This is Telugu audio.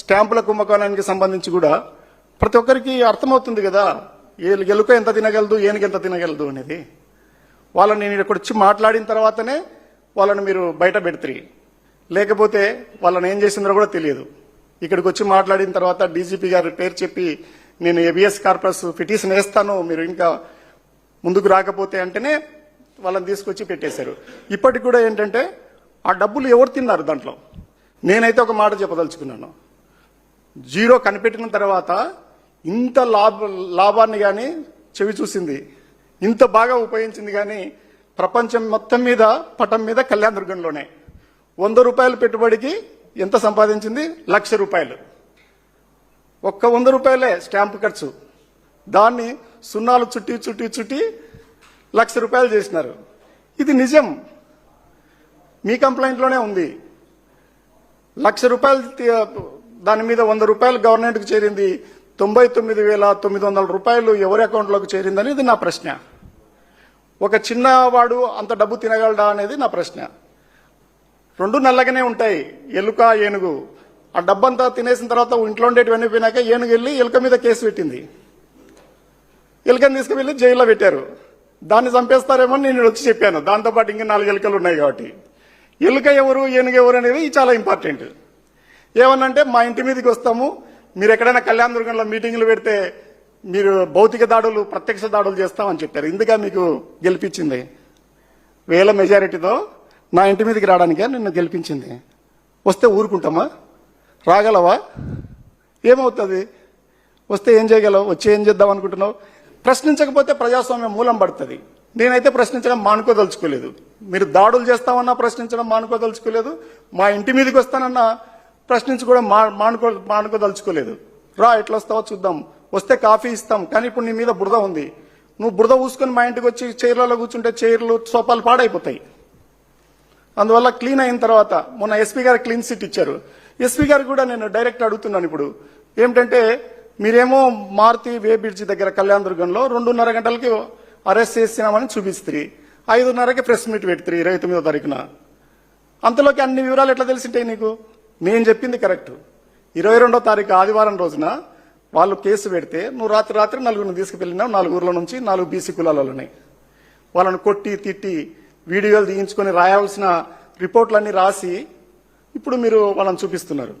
స్టాంపుల కుంభకోణానికి సంబంధించి కూడా ప్రతి ఒక్కరికి అర్థమవుతుంది కదా ఎలుక ఎంత తినగలదు ఏనుగు ఎంత తినగలదు అనేది. వాళ్ళని నేను ఇక్కడ వచ్చి మాట్లాడిన తర్వాతనే వాళ్ళని మీరు బయట పెడతారు. లేకపోతే వాళ్ళని ఏం చేసిందో కూడా తెలియదు. ఇక్కడికి వచ్చి మాట్లాడిన తర్వాత డీజీపీ గారి పేరు చెప్పి నేను ఏబిఎస్ కార్పస్ పిటిషన్ వేస్తాను మీరు ఇంకా ముందుకు రాకపోతే అంటేనే వాళ్ళని తీసుకొచ్చి పెట్టేశారు. ఇప్పటికి కూడా ఏంటంటే ఆ డబ్బులు ఎవరు తిన్నారు దాంట్లో? నేనైతే ఒక మాట చెప్పదలుచుకున్నాను. జీరో కనిపెట్టిన తర్వాత ఇంత లాభ లాభాన్ని కానీ చెవి చూసింది ఇంత బాగా ఉపయోగించింది కానీ ప్రపంచం మొత్తం మీద పటం మీద కళ్యాణదుర్గంలోనే వంద రూపాయల పెట్టుబడికి ఎంత సంపాదించింది? లక్ష రూపాయలు. ఒక్క వంద రూపాయలే స్టాంపు ఖర్చు. దాన్ని సున్నాలు చుట్టి చుట్టి చుట్టి లక్ష రూపాయలు చేసినారు. ఇది నిజం. మీ కంప్లైంట్లోనే ఉంది. లక్ష రూపాయలు దాని మీద వంద రూపాయలు గవర్నమెంట్కి చేరింది. తొంభై తొమ్మిది వేల తొమ్మిది వందల రూపాయలు ఎవరి అకౌంట్లోకి చేరిందని ఇది నా ప్రశ్న. ఒక చిన్నవాడు అంత డబ్బు తినగలడా అనేది నా ప్రశ్న. రెండు నల్లగానే ఉంటాయి. ఎలుక ఏనుగు. ఆ డబ్బంతా తినేసిన తర్వాత ఇంట్లో ఉండేటివన్నీ పోయినాక ఏనుగు వెళ్ళి ఎలుక మీద కేసు పెట్టింది. ఎలుకని తీసుకువెళ్ళి జైల్లో పెట్టారు. దాన్ని చంపేస్తారేమో అని నేను వచ్చి చెప్పాను. దాంతోపాటు ఇంకా నాలుగు ఎలుకలు ఉన్నాయి కాబట్టి. ఎలుక ఎవరు ఏనుగు ఎవరు అనేది చాలా ఇంపార్టెంట్. ఏమన్నంటే మా ఇంటి మీదకి వస్తాము. మీరు ఎక్కడైనా కళ్యాణ దుర్గంలో మీటింగ్లు పెడితే మీరు భౌతిక దాడులు ప్రత్యక్ష దాడులు చేస్తామని చెప్పారు. ఇందుగా మీకు గెలిపించింది. వేల మెజారిటీతో నా ఇంటి మీదకి రావడానికే నిన్ను గెలిపించింది. వస్తే ఊరుకుంటామా? రాగలవా? ఏమవుతుంది? వస్తే ఏం చేయగలవు? వచ్చి ఏం చేద్దాం అనుకుంటున్నావు? ప్రశ్నించకపోతే ప్రజాస్వామ్యం మూలం పడుతుంది. నేనైతే ప్రశ్నించడం మానుకోదలుచుకోలేదు. మీరు దాడులు చేస్తామన్నా ప్రశ్నించడం మానుకోదలుచుకోలేదు. మా ఇంటి మీదకి వస్తానన్నా ప్రశ్నించుకోవడం మా మానుకో మానుకోదలుచుకోలేదు. రా ఎట్లా వస్తావో చూద్దాం. వస్తే కాఫీ ఇస్తాం. కానీ ఇప్పుడు నీ మీద బురద ఉంది. నువ్వు బురద ఊసుకొని మా ఇంటికి వచ్చి చైర్లలో కూర్చుంటే చైర్లు సోఫాలు పాడైపోతాయి. అందువల్ల క్లీన్ అయిన తర్వాత మొన్న ఎస్పీ గారు క్లీన్ సిట్ ఇచ్చారు. ఎస్పీ గారు కూడా నేను డైరెక్ట్ అడుగుతున్నాను ఇప్పుడు. ఏమిటంటే మీరేమో మారుతి వే బ్రిడ్జి దగ్గర కళ్యాణ దుర్గంలో రెండున్నర గంటలకి అరెస్ట్ చేసినామని చూపిస్త్రి ఐదున్నరకి ప్రెస్ మీట్ పెడుతుంది ఇరవై తొమ్మిదో తారీఖున అంతలోకి అన్ని వివరాలు ఎట్లా తెలిసింటాయి నీకు? నేను చెప్పింది కరెక్ట్. ఇరవై రెండో తారీఖు ఆదివారం రోజున వాళ్ళు కేసు పెడితే నువ్వు రాత్రి రాత్రి నలుగురిని తీసుకువెళ్ళినావు నాలుగురుల నుంచి నాలుగు బీసీ కులాలలోనే వాళ్ళని కొట్టి తిట్టి వీడియోలు తీయించుకొని రాయాల్సిన రిపోర్ట్లన్నీ రాసి ఇప్పుడు మీరు వాళ్ళని చూపిస్తున్నారు.